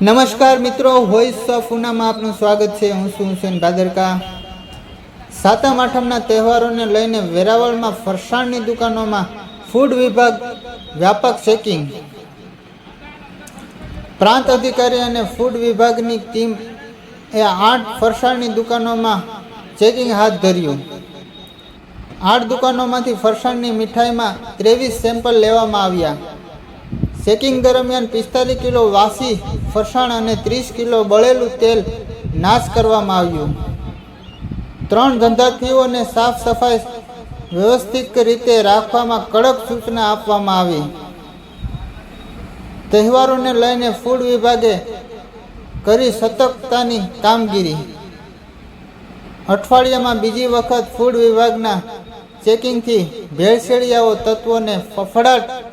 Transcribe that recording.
નમસ્કાર મિત્રો voice of ઉનામાં આપનું સ્વાગત છે. હું છું હુસેન ભાદરકા. સાતમ આઠમના તહેવારોને લઈને વેરાવળમાં ફરસાણની દુકાનોમાં ફૂડ વિભાગ વ્યાપક ચેકિંગ પ્રાંત અધિકારી અને ફૂડ વિભાગની ટીમ એ આઠ ફરસાણની દુકાનોમાં ચેકિંગ હાથ ધર્યું. આઠ દુકાનોમાંથી ફરસાણની મીઠાઈમાં ત્રેવીસ સેમ્પલ લેવામાં આવ્યા. ચેકિંગ દરમિયાન પિસ્તાલીસ કિલો વાસી ફરસાણ અને ત્રીસ કિલો બળેલું તેલ નાશ કરવામાં આવ્યું. ત્રણ ધંધાર્થીઓને સાફ સફાઈ વ્યવસ્થિત રીતે રાખવામાં કડક સૂચના આપવામાં આવી. તહેવારોને લઈને ફૂડ વિભાગે કરી સતર્કતાની કામગીરી. અઠવાડિયામાં બીજી વખત ફૂડ વિભાગના ચેકિંગથી ભેળસેળિયાઓ તત્વોને ફફડાટ